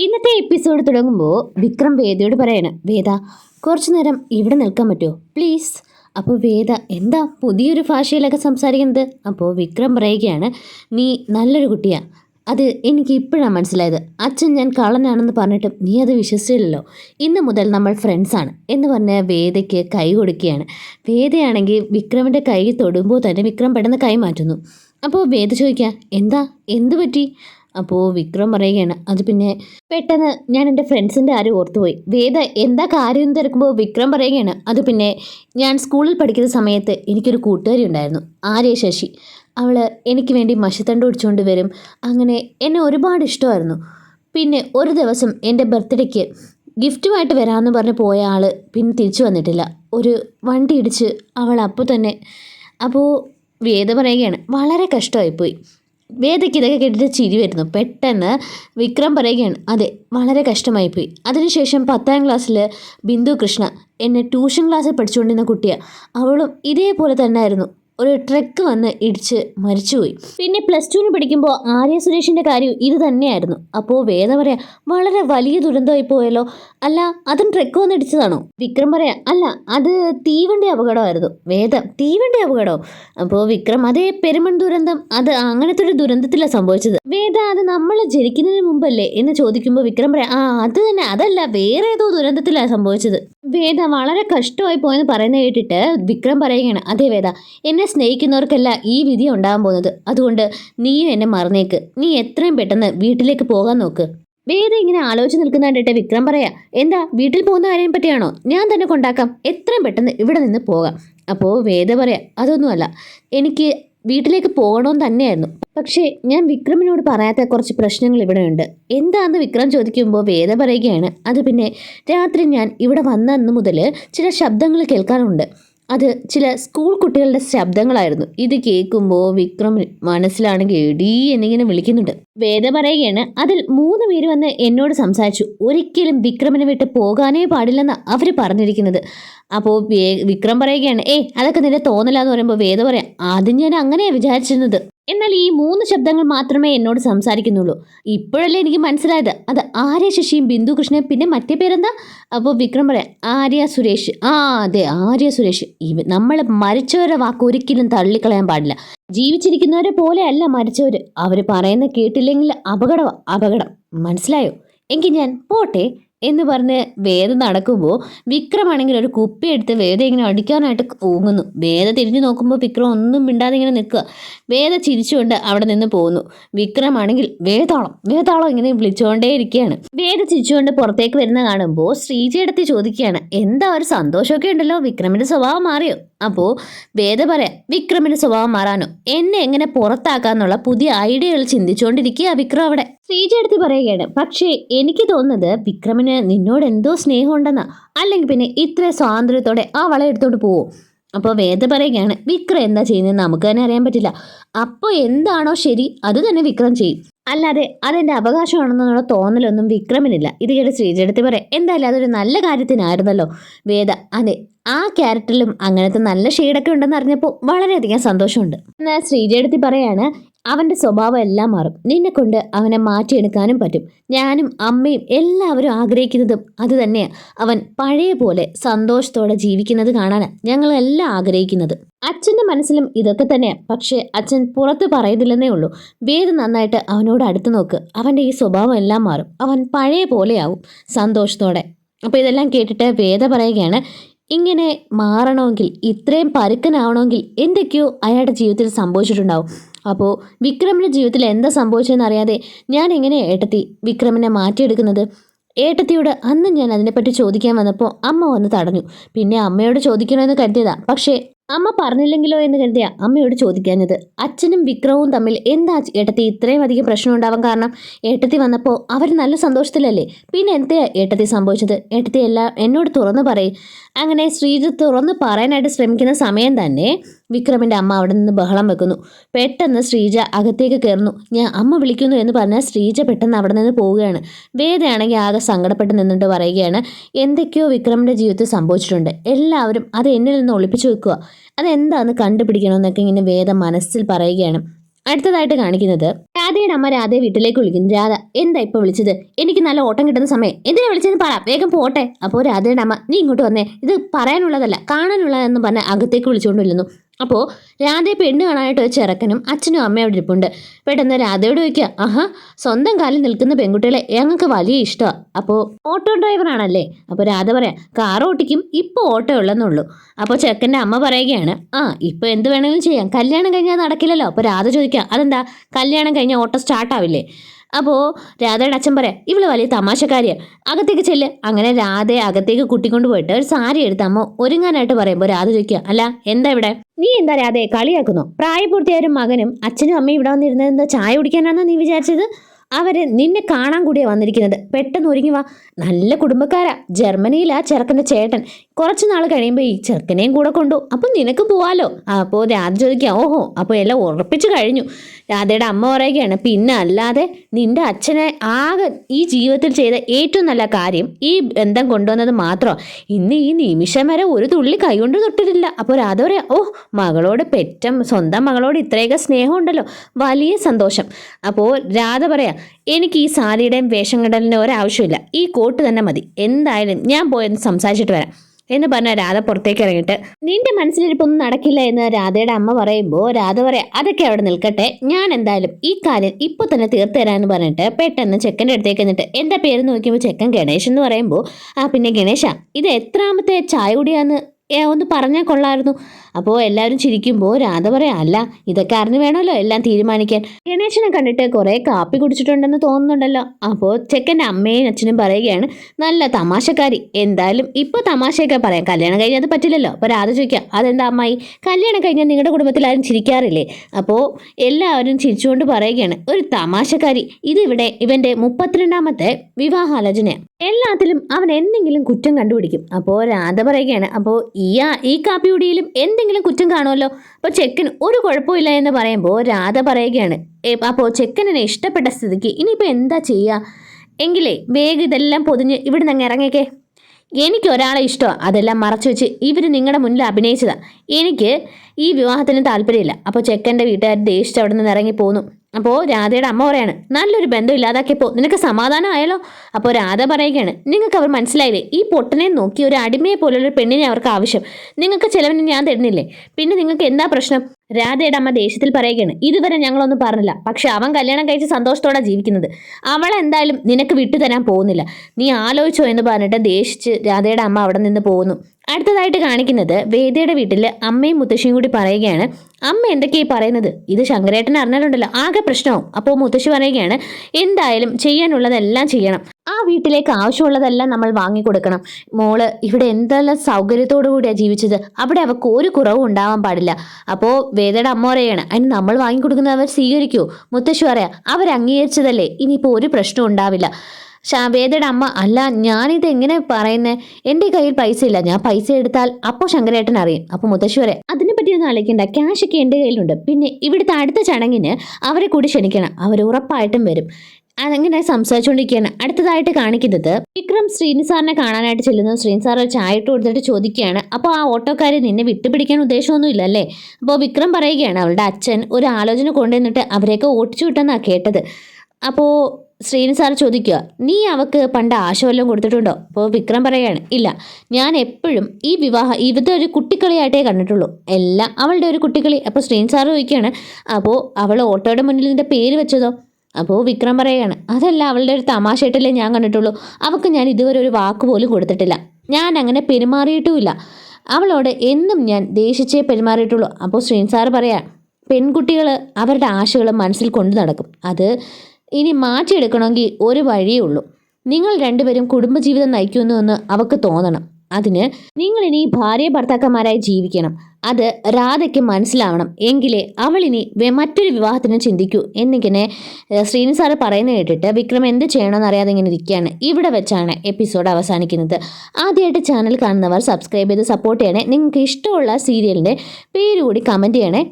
ഇന്നത്തെ എപ്പിസോഡ് തുടങ്ങുമ്പോൾ വിക്രം വേദയോട് പറയണം വേദ കുറച്ചു നേരം ഇവിടെ നിൽക്കാൻ പറ്റുമോ? പ്ലീസ് അപ്പോൾ വേദ എന്താ പുതിയൊരു ഭാഷയിലൊക്കെ സംസാരിക്കുന്നത്? അപ്പോൾ വിക്രം പറയുകയാണ് നീ നല്ലൊരു കുട്ടിയാ. അത് എനിക്ക് ഇപ്പോഴാണ് മനസ്സിലായത്. അച്ഛൻ ഞാൻ കള്ളനാണെന്ന് പറഞ്ഞിട്ടും നീ അത് വിശ്വസിച്ചില്ലല്ലോ. ഇന്ന് മുതൽ നമ്മൾ ഫ്രണ്ട്സാണ് എന്ന് പറഞ്ഞ് വേദയ്ക്ക് കൈ കൊടുക്കുകയാണ്. വേദയാണെങ്കിൽ വിക്രമിന്റെ കൈ തൊടുമ്പോൾ തന്നെ വിക്രം പെട്ടെന്ന് കൈ മാറ്റുന്നു. അപ്പോൾ വേദ ചോദിക്കുക എന്താ? എന്ത് പറ്റി? അപ്പോൾ വിക്രം പറയുകയാണ് അത് പിന്നെ പെട്ടെന്ന് ഞാൻ എന്റെ ഫ്രണ്ട്സിന്റെ ആരും ഓർത്തുപോയി. വേദ എന്താ കാര്യം എന്ന് തിരക്കുമ്പോൾ വിക്രം പറയുകയാണ് അത് പിന്നെ ഞാൻ സ്കൂളിൽ പഠിക്കുന്ന സമയത്ത് എനിക്കൊരു കൂട്ടുകാരി ഉണ്ടായിരുന്നു ആര്യ ശശി. അവൾ എനിക്ക് വേണ്ടി മഷിത്തണ്ട് ഒടിച്ചുകൊണ്ട് വരും. അങ്ങനെ എന്നെ ഒരുപാട് ഇഷ്ടമായിരുന്നു. പിന്നെ ഒരു ദിവസം എന്റെ ബർത്ത്ഡേക്ക് ഗിഫ്റ്റുമായിട്ട് വരാമെന്ന് പറഞ്ഞ് പോയ ആൾ പിന്നെ തിരിച്ചു വന്നിട്ടില്ല. ഒരു വണ്ടി ഇടിച്ച് അവൾ അപ്പോൾ തന്നെ അപ്പോൾ വേദ പറയുകയാണ് വളരെ കഷ്ടമായിപ്പോയി. വേദയ്ക്ക് ഇതൊക്കെ കേട്ടിട്ട് ചിരി വരുന്നു. പെട്ടെന്ന് വിക്രം പറയുകയാണ് അതെ വളരെ കഷ്ടമായിപ്പോയി. അതിനുശേഷം പത്താം ക്ലാസ്സിൽ ബിന്ദു കൃഷ്ണ എന്നെ ട്യൂഷൻ ക്ലാസ്സിൽ പഠിച്ചുകൊണ്ടിരുന്ന കുട്ടിയാണ് അവളും ഇതേപോലെ തന്നെ ആയിരുന്നു ഒരു ട്രക്ക് വന്ന് ഇടിച്ച് മരിച്ചുപോയി. പിന്നെ പ്ലസ് ടുവിന് പഠിക്കുമ്പോൾ ആര്യ സുരേഷിന്റെ കാര്യം ഇത് തന്നെയായിരുന്നു. അപ്പോൾ വേദ പറയാ വളരെ വലിയ ദുരന്തമായി പോയല്ലോ. അല്ല അതും ട്രക്ക് വന്ന് ഇടിച്ചതാണോ? വിക്രം പറയാ അല്ല അത് തീവണ്ടി അപകടമായിരുന്നു. വേദം തീവണ്ടി അപകടം? അപ്പോൾ വിക്രം അതേ പെരുമൺ ദുരന്തം അത് അങ്ങനത്തെ ഒരു ദുരന്തത്തിലാണ് സംഭവിച്ചത്. വേദ അത് നമ്മൾ ജനിക്കുന്നതിന് മുമ്പല്ലേ? എന്ന് ചോദിക്കുമ്പോൾ വിക്രം പറയാം ആ അത് തന്നെ അതല്ല വേറെ ഏതോ ദുരന്തത്തിലാണ് സംഭവിച്ചത്. വേദ വളരെ കഷ്ടമായി പോയെന്ന് പറയുന്ന കേട്ടിട്ട് വിക്രം പറയുകയാണ് അതെ വേദ എന്നെ സ്നേഹിക്കുന്നവർക്കല്ല ഈ വിധി ഉണ്ടാകാൻ പോകുന്നത്. അതുകൊണ്ട് നീയും എന്നെ മറന്നേക്ക്. നീ എത്രയും പെട്ടെന്ന് വീട്ടിലേക്ക് പോകാൻ നോക്ക്. വേദ ഇങ്ങനെ ആലോചിച്ച് നിൽക്കുന്ന കണ്ടിട്ട് വിക്രം പറയാ എന്താ വീട്ടിൽ പോകുന്ന കാര്യം പറ്റിയാണോ? ഞാൻ തന്നെ കൊണ്ടാക്കാം. എത്രയും പെട്ടെന്ന് ഇവിടെ നിന്ന് പോകാം. അപ്പോൾ വേദ പറയാ അതൊന്നുമല്ല. എനിക്ക് വീട്ടിലേക്ക് പോകണമെന്ന് തന്നെയായിരുന്നു. പക്ഷേ ഞാൻ വിക്രമിനോട് പറയാത്ത കുറച്ച് പ്രശ്നങ്ങൾ ഇവിടെയുണ്ട്. എന്താന്ന് വിക്രം ചോദിക്കുമ്പോൾ വേദ പറയുകയാണ്. അത് പിന്നെ രാത്രി ഞാൻ ഇവിടെ വന്ന അന്ന് മുതൽ ചില ശബ്ദങ്ങൾ കേൾക്കാറുണ്ട്. അത് ചില സ്കൂൾ കുട്ടികളുടെ ശബ്ദങ്ങളായിരുന്നു. ഇത് കേൾക്കുമ്പോൾ വിക്രം മനസ്സിലാണെങ്കിൽ എടീ എന്നിങ്ങനെ വിളിക്കുന്നുണ്ട്. വേദ പറയുകയാണ് അതിൽ മൂന്ന് പേര് വന്ന് എന്നോട് സംസാരിച്ചു. ഒരിക്കലും വിക്രമിനെ വിട്ട് പോകാനേ പാടില്ലെന്ന് അവർ പറഞ്ഞിരിക്കുന്നത്. അപ്പോൾ വിക്രം പറയുകയാണ് ഏയ് അതൊക്കെ നിന്റെ തോന്നലാന്ന് പറയുമ്പോൾ വേദ പറയാം ആദ്യം ഞാൻ അങ്ങനെയാണ് വിചാരിച്ചിരുന്നത്. എന്നാൽ ഈ മൂന്ന് ശബ്ദങ്ങൾ മാത്രമേ എന്നോട് സംസാരിക്കുന്നുള്ളൂ. ഇപ്പോഴല്ലേ എനിക്ക് മനസ്സിലായത്. അത് ആര്യ ശശിയും ബിന്ദു കൃഷ്ണയും പിന്നെ മറ്റേ പേരെന്താ? അപ്പോൾ വിക്രം പറയാം ആര്യ സുരേഷ്. ആ അതെ ആര്യ സുരേഷ്. ഇവ നമ്മൾ മരിച്ചവരെ വാക്ക് ഒരിക്കലും തള്ളിക്കളയാൻ പാടില്ല. ജീവിച്ചിരിക്കുന്നവരെ പോലെയല്ല മരിച്ചവർ അവർ പറയുന്ന കേട്ടില്ലെങ്കിൽ അപകടം അപകടം. മനസ്സിലായോ? എങ്കിൽ ഞാൻ പോട്ടെ. എന്ന് പറഞ്ഞ് വേദ നടക്കുമ്പോൾ വിക്രമാണെങ്കിൽ ഒരു കുപ്പി എടുത്ത് വേദ ഇങ്ങനെ അടിക്കാനായിട്ട് ഊങ്ങുന്നു. വേദ തിരിഞ്ഞു നോക്കുമ്പോൾ വിക്രം ഒന്നും മിണ്ടാതെ ഇങ്ങനെ നിൽക്കുക. വേദ ചിരിച്ചുകൊണ്ട് അവിടെ നിന്ന് പോകുന്നു വിക്രമാണെങ്കിൽ വേതാളം വേതാളം ഇങ്ങനെ വിളിച്ചുകൊണ്ടേ ഇരിക്കുകയാണ്. വേദ ചിരിച്ചുകൊണ്ട് പുറത്തേക്ക് വരുന്ന കാണുമ്പോൾ ശ്രീജയെടുത്ത് ചോദിക്കുകയാണ് എന്താ ഒരു സന്തോഷമൊക്കെ ഉണ്ടല്ലോ? വിക്രമിന്റെ സ്വഭാവം മാറിയോ? അപ്പോൾ വേദ പറയാം വിക്രമിന്റെ സ്വഭാവം മാറാനോ? എന്നെ എങ്ങനെ പുറത്താക്കാന്നുള്ള പുതിയ ഐഡിയകൾ ചിന്തിച്ചുകൊണ്ടിരിക്കുക വിക്രം അവിടെ. ശ്രീജ എടുത്ത് പറയുകയാണ്. പക്ഷേ എനിക്ക് തോന്നുന്നത് വിക്രമിന് നിന്നോട് എന്തോ സ്നേഹമുണ്ടെന്നാ. അല്ലെങ്കിൽ പിന്നെ ഇത്ര സ്വാതന്ത്ര്യത്തോടെ ആ വള എടുത്തോണ്ട് പോവും. അപ്പോൾ വേദ പറയുകയാണ് വിക്രം എന്താ ചെയ്യുന്നത് നമുക്ക് തന്നെ അറിയാൻ പറ്റില്ല. അപ്പോൾ എന്താണോ ശരി അത് തന്നെ വിക്രം ചെയ്യും. അല്ലാതെ അതെന്റെ അവകാശമാണെന്നുള്ള തോന്നലൊന്നും വിക്രമിനില്ല. ഇത് കേട്ട് ശ്രീജടുത്ത് പറയാം എന്തായാലും അതൊരു നല്ല കാര്യത്തിനായിരുന്നല്ലോ. വേദ അതെ ആ ക്യാരറ്റിലും അങ്ങനത്തെ നല്ല ഷെയ്ഡൊക്കെ ഉണ്ടെന്ന് അറിഞ്ഞപ്പോൾ വളരെയധികം സന്തോഷമുണ്ട്. എന്നാൽ ശ്രീജടുത്തി പറയാണ് അവന്റെ സ്വഭാവം എല്ലാം മാറും. നിന്നെ കൊണ്ട് അവനെ മാറ്റിയെടുക്കാനും പറ്റും. ഞാനും അമ്മയും എല്ലാവരും ആഗ്രഹിക്കുന്നതും അത് തന്നെയാണ് അവൻ പഴയ പോലെ സന്തോഷത്തോടെ ജീവിക്കുന്നത് കാണാനാണ് ഞങ്ങളെല്ലാം ആഗ്രഹിക്കുന്നത്. അച്ഛന്റെ മനസ്സിലും ഇതൊക്കെ തന്നെയാണ് പക്ഷേ അച്ഛൻ പുറത്ത് പറയുന്നില്ലെന്നേ ഉള്ളൂ. വേദ് നന്നായിട്ട് അവനോട് അടുത്ത് നോക്ക്. അവന്റെ ഈ സ്വഭാവം എല്ലാം മാറും. അവൻ പഴയ പോലെയാവും സന്തോഷത്തോടെ. അപ്പോൾ ഇതെല്ലാം കേട്ടിട്ട് വേദ പറയുകയാണ് ഇങ്ങനെ മാറണമെങ്കിൽ ഇത്രയും പരുക്കനാവണമെങ്കിൽ എന്തൊക്കെയോ അയാളുടെ ജീവിതത്തിൽ സംഭവിച്ചിട്ടുണ്ടാവും. അപ്പോൾ വിക്രമിന്റെ ജീവിതത്തിൽ എന്താ സംഭവിച്ചതെന്ന് അറിയാതെ ഞാൻ എങ്ങനെ ഏട്ടത്തി വിക്രമിനെ മാറ്റിയെടുക്കുന്നത്? ഏട്ടത്തിയോട് അന്ന് ഞാൻ അതിനെപ്പറ്റി ചോദിക്കാൻ വന്നപ്പോൾ അമ്മ വന്ന് തടഞ്ഞു. പിന്നെ അമ്മയോട് ചോദിക്കണമെന്ന് കരുതിയതാണ് പക്ഷേ അമ്മ പറഞ്ഞില്ലെങ്കിലോ എന്ന് കരുതിയ അമ്മയോട് ചോദിക്കാഞ്ഞത്. അച്ഛനും വിക്രവും തമ്മിൽ എന്താ ഏട്ടത്തി ഇത്രയും അധികം പ്രശ്നം ഉണ്ടാവാൻ കാരണം? ഏട്ടത്തി വന്നപ്പോൾ അവർ നല്ല സന്തോഷത്തിലല്ലേ? പിന്നെ എന്താ ഏട്ടത്തി സംഭവിച്ചത്? ഏട്ടത്തി എല്ലാം എന്നോട് തുറന്നു പറയും. അങ്ങനെ ശ്രീജിത്ത് തുറന്ന് പറയാനായിട്ട് ശ്രമിക്കുന്ന സമയം തന്നെ വിക്രമിന്റെ അമ്മ അവിടെ നിന്ന് ബഹളം വെക്കുന്നു. പെട്ടെന്ന് ശ്രീജ അകത്തേക്ക് കയറുന്നു. ഞാൻ അമ്മ വിളിക്കുന്നു എന്ന് പറഞ്ഞാൽ ശ്രീജ പെട്ടെന്ന് അവിടെ നിന്ന് പോവുകയാണ്. വേദയാണെങ്കിൽ ആകെ സങ്കടപ്പെട്ട് നിന്നിട്ട് പറയുകയാണ് എന്തൊക്കെയോ വിക്രമിന്റെ ജീവിതത്തിൽ സംഭവിച്ചിട്ടുണ്ട്. എല്ലാവരും അത് എന്നിൽ നിന്ന് ഒളിപ്പിച്ചു വെക്കുക. അതെന്താണെന്ന് കണ്ടുപിടിക്കണമെന്നൊക്കെ ഇങ്ങനെ വേദ മനസ്സിൽ പറയുകയാണ്. അടുത്തതായിട്ട് കാണിക്കുന്നത് രാധയുടെ അമ്മ രാധയെ വീട്ടിലേക്ക് വിളിക്കുന്നു. രാധ എന്താ ഇപ്പൊ വിളിച്ചത്? എനിക്ക് നല്ല ഓട്ടം കിട്ടുന്ന സമയം. എന്തിനാ വിളിച്ചതെന്ന് പറ. വേഗം പോട്ടെ. അപ്പോൾ രാധയുടെ അമ്മ നീ ഇങ്ങോട്ട് വന്നേ. ഇത് പറയാനുള്ളതല്ല കാണാനുള്ളതെന്ന് പറഞ്ഞ് അകത്തേക്ക് വിളിച്ചുകൊണ്ട് അപ്പോൾ രാധയെ പെണ്ണ് കാണാനായിട്ട് ഒരു ചെറുക്കനും അച്ഛനും അമ്മയും അവിടെ ഇരിപ്പുണ്ട്. പെട്ടെന്ന് രാധയോട് ചോദിക്കുക ആഹാ സ്വന്തം കാലിൽ നിൽക്കുന്ന പെൺകുട്ടികളെ ഞങ്ങൾക്ക് വലിയ ഇഷ്ടമാണ് അപ്പോൾ ഓട്ടോ ഡ്രൈവറാണല്ലേ അപ്പോൾ രാധ പറയാം കാർ ഓട്ടിക്കും ഇപ്പോൾ ഓട്ടോ ഉള്ളെന്നുള്ളൂ. അപ്പോൾ ചെക്കന്റെ അമ്മ പറയുകയാണ് ആ ഇപ്പോൾ എന്ത് വേണമെങ്കിലും ചെയ്യാം. കല്യാണം കഴിഞ്ഞാൽ നടക്കില്ലല്ലോ. അപ്പോൾ രാധ ചോദിക്കുക അതെന്താ? കല്യാണം കഴിഞ്ഞാൽ ഓട്ടോ സ്റ്റാർട്ടാവില്ലേ? അപ്പോൾ രാധയുടെ അച്ഛൻ പറയാം ഇവൾ വലിയ തമാശക്കാരിയാണ് അകത്തേക്ക് ചെല്ല്. അങ്ങനെ രാധയെ അകത്തേക്ക് കുട്ടിക്കൊണ്ട് പോയിട്ട് ഒരു സാരി എടുത്ത് അമ്മ ഒരുങ്ങാനായിട്ട് പറയുമ്പോൾ രാധ ചോദിക്കുക അല്ല എന്താ ഇവിടെ? നീ എന്താ രാധയെ കളിയാക്കുന്നു? പ്രായപൂർത്തിയായ ഒരു മകനും അച്ഛനും അമ്മയും ഇവിടെ വന്നിരുന്നത് എന്താ ചായ കുടിക്കാനാണോ നീ വിചാരിച്ചത്? അവർ നിന്നെ കാണാൻ കൂടിയാ വന്നിരിക്കുന്നത്. പെട്ടെന്ന് ഒരുങ്ങി വാ. നല്ല കുടുംബക്കാരാ. ജർമ്മനിയിലാ ചെറുക്കന്റെ ചേട്ടൻ. കുറച്ച് നാൾ കഴിയുമ്പോൾ ഈ ചെറുക്കനെയും കൂടെ കൊണ്ടു. അപ്പം നിനക്ക് പോവാലോ. അപ്പോൾ രാധ ചോദിക്കാം ഓഹോ അപ്പോൾ എല്ലാം ഉറപ്പിച്ചു കഴിഞ്ഞു. രാധയുടെ അമ്മ പറയുകയാണ് പിന്നെ അല്ലാതെ നിന്റെ അച്ഛനെ ആകെ ഈ ജീവിതത്തിൽ ചെയ്ത ഏറ്റവും നല്ല കാര്യം ഈ ബന്ധം കൊണ്ടുവന്നത് മാത്രം. ഇന്ന് ഈ നിമിഷം വരെ ഒരു തുള്ളി കൈകൊണ്ട് തൊട്ടിട്ടില്ല. അപ്പോൾ രാധ പറയാം ഓ മകളോട് പെറ്റം സ്വന്തം മകളോട് ഇത്രയൊക്കെ സ്നേഹമുണ്ടല്ലോ വലിയ സന്തോഷം. അപ്പോൾ രാധ പറയാം എനിക്ക് ഈ സാരിയുടെയും വേഷം കെടലിന്റെ ഒരാവശ്യമില്ല. ഈ കോട്ട് തന്നെ മതി. എന്തായാലും ഞാൻ പോയെന്ന് സംസാരിച്ചിട്ട് വരാം. എന്ന് പറഞ്ഞ രാധ പുറത്തേക്ക് ഇറങ്ങിയിട്ട് നിന്റെ മനസ്സിലിരിപ്പൊന്നും നടക്കില്ല എന്ന് രാധയുടെ അമ്മ പറയുമ്പോൾ രാധ പറയാം അതൊക്കെ അവിടെ നിൽക്കട്ടെ. ഞാൻ എന്തായാലും ഈ കാര്യം ഇപ്പൊ തന്നെ തീർത്തു തരാമെന്ന് പറഞ്ഞിട്ട് പെട്ടെന്ന് ചെക്കന്റെ അടുത്തേക്ക് എന്നിട്ട് എന്റെ പേര് നോക്കിയപ്പോൾ ചെക്കൻ ഗണേഷ് എന്ന് പറയുമ്പോൾ ആ പിന്നെ ഗണേശ ഇത് എത്രാമത്തെ ചായ കുടിയാന്ന്? ഒന്ന് പറഞ്ഞാൽ കൊള്ളായിരുന്നു. അപ്പോൾ എല്ലാവരും ചിരിക്കുമ്പോൾ രാധ പറയാം അല്ല ഇതൊക്കെ അറിഞ്ഞു വേണമല്ലോ എല്ലാം തീരുമാനിക്കാൻ. ഗണേശനെ കണ്ടിട്ട് കുറേ കാപ്പി കുടിച്ചിട്ടുണ്ടെന്ന് തോന്നുന്നുണ്ടല്ലോ. അപ്പോൾ ചെക്കന്റെ അമ്മയും അച്ഛനും പറയുകയാണ് നല്ല തമാശക്കാരി. എന്തായാലും ഇപ്പോൾ തമാശയൊക്കെ പറയാം. കല്യാണം കഴിഞ്ഞാൽ അത് പറ്റില്ലല്ലോ. അപ്പോൾ രാധ ചോദിക്കാം അതെന്താ അമ്മായി? കല്യാണം കഴിഞ്ഞാൽ നിങ്ങളുടെ കുടുംബത്തിൽ ആരും ചിരിക്കാറില്ലേ? അപ്പോൾ എല്ലാവരും ചിരിച്ചുകൊണ്ട് പറയുകയാണ് ഒരു തമാശക്കാരി. ഇതിവിടെ ഇവന്റെ മുപ്പത്തിരണ്ടാമത്തെ വിവാഹാലോചനയാണ് എല്ലാത്തിലും അവൻ എന്തെങ്കിലും കുറ്റം കണ്ടുപിടിക്കും. അപ്പോൾ രാധ പറയുകയാണ് അപ്പോൾ ഈ ഈ കാപ്പിയുടിയിലും എന്തെങ്കിലും കുറ്റം കാണുമല്ലോ? അപ്പോൾ ചെക്കൻ ഒരു കുഴപ്പമില്ല എന്ന് പറയുമ്പോൾ രാധ പറയുകയാണ് "ഏ, അപ്പോൾ ചെക്കനെ ഇഷ്ടപ്പെട്ട സ്ഥിതിക്ക് ഇനിയിപ്പോൾ എന്താ ചെയ്യുക എങ്കിലേ വേഗം ഇതെല്ലാം പൊതിഞ്ഞ് ഇവിടെ നിന്ന് ഇറങ്ങിക്കേ എനിക്ക് ഒരാളെ ഇഷ്ടമാണ് അതെല്ലാം മറച്ചു വെച്ച് ഇവർ നിങ്ങളുടെ മുന്നിൽ അഭിനയിച്ചതാണ് എനിക്ക് ഈ വിവാഹത്തിന് താല്പര്യമില്ല. അപ്പോൾ ചെക്കന്റെ വീട്ടുകാർ ദേഷിച്ച് അവിടെ നിന്ന് ഇറങ്ങി പോന്നു. അപ്പോൾ രാധയുടെ അമ്മ പറയാണ് നല്ലൊരു ബന്ധം ഇല്ലാതാക്കിയപ്പോൾ നിനക്ക് സമാധാനം ആയല്ലോ അപ്പോൾ രാധ പറയുകയാണ് നിങ്ങൾക്ക് അവർ മനസ്സിലായില്ലേ? ഈ പൊട്ടനെ നോക്കി ഒരു അടിമയെ പോലൊരു പെണ്ണിനെ അവർക്ക് ആവശ്യം. നിങ്ങൾക്ക് ചിലവിന് ഞാൻ തരുന്നില്ലേ? പിന്നെ നിങ്ങൾക്ക് എന്താ പ്രശ്നം? രാധയുടെ അമ്മ ദേഷ്യത്തിൽ പറയുകയാണ് ഇതുവരെ ഞങ്ങളൊന്നും പറഞ്ഞില്ല. പക്ഷെ അവൻ കല്യാണം കഴിച്ച് സന്തോഷത്തോടെ ജീവിക്കുന്നത്. അവളെ എന്തായാലും നിനക്ക് വിട്ടുതരാൻ പോകുന്നില്ല. നീ ആലോചിച്ചോ എന്ന് പറഞ്ഞിട്ട് ദേഷിച്ച് രാധയുടെ അമ്മ അവിടെ നിന്ന് പോകുന്നു. അടുത്തതായിട്ട് കാണിക്കുന്നത് വേദയുടെ വീട്ടിൽ അമ്മയും മുത്തശ്ശിയും കൂടി പറയുകയാണ് അമ്മ എന്തൊക്കെയായി പറയുന്നത്? ഇത് ശങ്കരേട്ടൻ അറിഞ്ഞാലുണ്ടല്ലോ ആകെ പ്രശ്നവും. അപ്പോൾ മുത്തശ്ശി പറയുകയാണ് എന്തായാലും ചെയ്യാനുള്ളതെല്ലാം ചെയ്യണം. ആ വീട്ടിലേക്ക് ആവശ്യമുള്ളതെല്ലാം നമ്മൾ വാങ്ങിക്കൊടുക്കണം. മോൾ ഇവിടെ എന്തെല്ലാം സൗകര്യത്തോടു കൂടിയാണ് ജീവിച്ചത്? അവിടെ അവൾക്ക് ഒരു കുറവും ഉണ്ടാവാൻ പാടില്ല. അപ്പോൾ വേദയുടെ അമ്മ പറയാണ് അതിന് നമ്മൾ വാങ്ങിക്കൊടുക്കുന്നത് അവർ സ്വീകരിക്കുമോ മുത്തശ്ശി പറയാം അവർ അംഗീകരിച്ചതല്ലേ? ഇനിയിപ്പോൾ ഒരു പ്രശ്നവും ഉണ്ടാവില്ല. വേദയുടെ അമ്മ അല്ല ഞാനിത് എങ്ങനെ പറയുന്നത് എന്റെ കയ്യിൽ പൈസ ഇല്ല ഞാൻ പൈസ എടുത്താൽ അപ്പോൾ ശങ്കരേട്ടൻ അറിയും. അപ്പോൾ അതിനെ പറ്റി ഒന്നും ആലോചിക്കണ്ട. ക്യാഷ് ഒക്കെ എന്റെ കയ്യിലുണ്ട്. പിന്നെ ഇവിടുത്തെ അടുത്ത ചടങ്ങിന് അവരെ കൂടി ക്ഷണിക്കണം. അവർ ഉറപ്പായിട്ടും വരും. അതെങ്ങനെ സംസാരിച്ചുകൊണ്ടിരിക്കുകയാണ്. അടുത്തതായിട്ട് കാണിക്കുന്നത് വിക്രം ശ്രീനി സാറിനെ കാണാനായിട്ട് ചെല്ലുന്നു. ശ്രീനി സാർ ഒരു ചായ ഇട്ട് കൊടുത്തിട്ട് ചോദിക്കുകയാണ് അപ്പോൾ ആ ഓട്ടോക്കാർ നിന്നെ വിട്ടുപിടിക്കാൻ ഉദ്ദേശമൊന്നും ഇല്ലല്ലേ അപ്പോൾ വിക്രം പറയുകയാണ് അവളുടെ അച്ഛൻ ഒരു ആലോചന കൊണ്ടുവന്നിട്ട് അവരെയൊക്കെ ഓടിച്ചു വിട്ടെന്നാണ് കേട്ടത്. അപ്പോൾ ശ്രീനി സാർ ചോദിക്കുക നീ അവക്ക് പണ്ട് ആശ വല്ലതും കൊടുത്തിട്ടുണ്ടോ? അപ്പോൾ വിക്രം പറയാണ് ഇല്ല ഞാൻ എപ്പോഴും ഈ വിവാഹം ഇവരുടെ ഒരു കുട്ടിക്കളിയായിട്ടേ കണ്ടിട്ടുള്ളൂ. എല്ലാം അവളുടെ ഒരു കുട്ടിക്കളി. അപ്പോൾ ശ്രീനി സാർ ചോദിക്കുകയാണ് അപ്പോൾ അവൾ ഓട്ടോയുടെ മുന്നിൽ നിന്റെ പേര് വെച്ചതോ? അപ്പോൾ വിക്രം പറയുകയാണ് അതല്ല അവളുടെ ഒരു തമാശയായിട്ടല്ലേ ഞാൻ കണ്ടിട്ടുള്ളൂ. അവൾക്ക് ഞാൻ ഇതുവരെ ഒരു വാക്ക് പോലും കൊടുത്തിട്ടില്ല. ഞാൻ അങ്ങനെ പെരുമാറിയിട്ടുമില്ല. അവളോട് എന്നും ഞാൻ ദേഷിച്ചേ പെരുമാറിയിട്ടുള്ളൂ. അപ്പോൾ ശ്രീൻ സാർ പറയാം പെൺകുട്ടികൾ അവരുടെ ആശകൾ മനസ്സിൽ കൊണ്ടു നടക്കും. അത് ഇനി മാറ്റിയെടുക്കണമെങ്കിൽ ഒരു വഴിയേ ഉള്ളൂ. നിങ്ങൾ രണ്ടുപേരും കുടുംബജീവിതം നയിക്കുന്നു എന്ന് അവൾക്ക് തോന്നണം. അതിന് നിങ്ങൾ ഇനി ഭാര്യ ഭർത്താക്കന്മാരായി ജീവിക്കണം. അത് രാധയ്ക്ക് മനസ്സിലാവണം. എങ്കിലേ അവൾ ഇനി മറ്റൊരു വിവാഹത്തിന് ചിന്തിക്കൂ. എന്നിങ്ങനെ ശ്രീനി സാറ് പറയുന്നത് കേട്ടിട്ട് വിക്രം എന്ത് ചെയ്യണമെന്ന് അറിയാതെ ഇങ്ങനെ ഇരിക്കുകയാണ്. ഇവിടെ വെച്ചാണ് എപ്പിസോഡ് അവസാനിക്കുന്നത്. ആദ്യമായിട്ട് ചാനൽ കാണുന്നവർ സബ്സ്ക്രൈബ് ചെയ്ത് സപ്പോർട്ട് ചെയ്യണേ. നിങ്ങൾക്ക് ഇഷ്ടമുള്ള സീരിയലിന്റെ പേര് കൂടി കമന്റ് ചെയ്യണേ.